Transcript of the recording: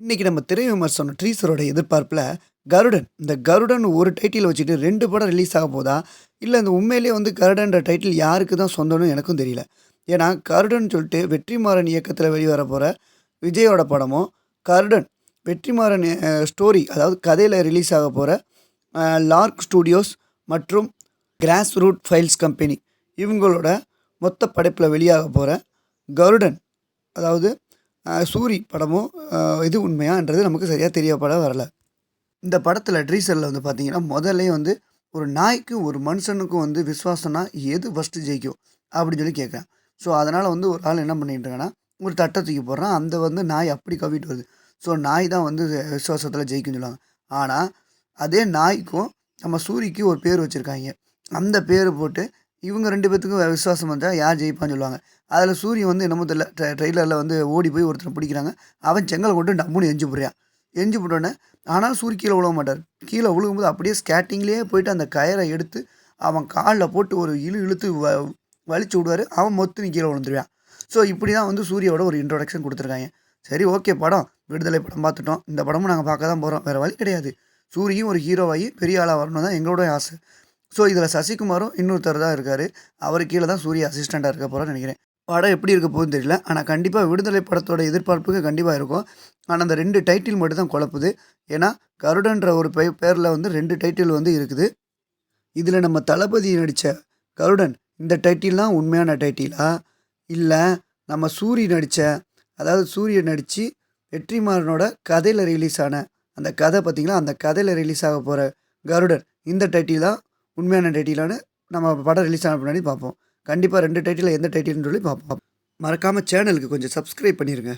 இன்னைக்கு நம்ம திரை விமர்சனம் ட்ரீசரோட எதிர்பார்ப்பில் கருடன் இந்த கருடன் ஒரு டைட்டில் வச்சுட்டு ரெண்டு படம் ரிலீஸ் ஆக போதா? இல்லை இந்த உண்மையிலேயே வந்து கருடன்ற டைட்டில் யாருக்கு தான் சொந்தம்னு எனக்கும் தெரியல. ஏன்னா கருடன் சொல்லிட்டு வெற்றிமாறன் இயக்கத்தில் வெளிவர போகிற விஜயோட படமும் கருடன் வெற்றிமாறன் ஸ்டோரி அதாவது கதையில் ரிலீஸ் ஆக போகிற லார்க் ஸ்டூடியோஸ் மற்றும் கிராஸ் ரூட் ஃபைல்ஸ் கம்பெனி இவங்களோட மொத்த படைப்பில் வெளியாக போகிற கருடன் அதாவது சூரி படமும் இது உண்மையான்றது நமக்கு சரியாக தெரியப்பட வரல. இந்த படத்தில் ட்ரீசரில் வந்து பார்த்தீங்கன்னா முதல்ல வந்து ஒரு நாய்க்கும் ஒரு மனுஷனுக்கும் வந்து விசுவாசம்னா எது ஃபஸ்ட்டு ஜெயிக்கும்? அப்படின்னு சொல்லி கேட்குறேன் ஸோ அதனால் வந்து ஒரு ஆள் என்ன பண்ணிட்டுருக்கான்னா ஒரு தட்டை தூக்கி போடுறான். அந்த வந்து நாய் அப்படி கவிட்டு வருது. ஸோ நாய் தான் வந்து விசுவாசத்தில் ஜெயிக்கும்னு சொல்லுவாங்க. ஆனால் அதே நாய்க்கும் நம்ம சூரிக்கு ஒரு பேர் வச்சுருக்காங்க. அந்த பேர் போட்டு இவங்க ரெண்டு பேத்துக்கும் விசுவாசம் வந்தால் யார் ஜெயிப்பான்னு சொல்லுவாங்க. அதில் சூரியன் வந்து என்னமோ தெரியல ட்ரெய்லரில் வந்து ஓடி போய் ஒருத்தனை பிடிக்கிறாங்க. அவன் செங்கலை கொண்டு டம்முன்னு எஞ்சி போடுறான். எஞ்சி போட்டோன்னே ஆனால் சூரிய கீழே விழுக மாட்டார். கீழே விழுகும்போது அப்படியே ஸ்கேட்டிங்லேயே போயிட்டு அந்த கயரை எடுத்து அவன் காலில் போட்டு ஒரு இழு இழுத்து வ வலிச்சு விடுவார். அவன் மொத்து கீழே விழுந்துருவான். ஸோ இப்படி தான் வந்து சூரியோட ஒரு இன்ட்ரோடக்ஷன் கொடுத்துருக்காங்க. சரி ஓகே படம். விடுதலை படம் பார்த்துட்டோம். இந்த படமும் நாங்கள் பார்க்க தான் போகிறோம் வேறு வழி கிடையாது. சூரியும் ஒரு ஹீரோவாகி பெரிய ஆளாக வரணும் தான் எங்களோட ஆசை. ஸோ இதில் சசிகுமாரும் இன்னொருத்தர் தான் இருக்கார். அவர் கீழே தான் சூரிய அசிஸ்டண்ட்டாக இருக்க போகிறான்னு நினைக்கிறேன். படம் எப்படி இருக்க போகுதுன்னு தெரியல. ஆனால் கண்டிப்பாக விடுதலை படத்தோட எதிர்பார்ப்புக்கு கண்டிப்பாக இருக்கும். ஆனால் அந்த ரெண்டு டைட்டில் மட்டும் தான் குழப்புது. ஏன்னா கருடன்ற ஒரு பே பேரில் வந்து ரெண்டு டைட்டில் வந்து இருக்குது. இதில் நம்ம தளபதி நடித்த கருடன் இந்த டைட்டில்லாம் உண்மையான டைட்டிலா இல்லை நம்ம சூரிய நடித்த அதாவது சூரிய நடித்து வெற்றிமாறனோட கதையில் ரிலீஸ் ஆன அந்த கதை பார்த்திங்கன்னா அந்த கதையில் ரிலீஸ் ஆக போகிற கருடன் இந்த டைட்டில் தான் உண்மையான டைட்டிலான நம்ம படம் ரிலீஸ் ஆன பின்னாடி பார்ப்போம். கண்டிப்பாக ரெண்டு டைட்டில் எந்த டைட்டில்னு சொல்லி பார்ப்போம். மறக்காமல் சேனலுக்கு கொஞ்சம் சப்ஸ்கிரைப் பண்ணிடுங்க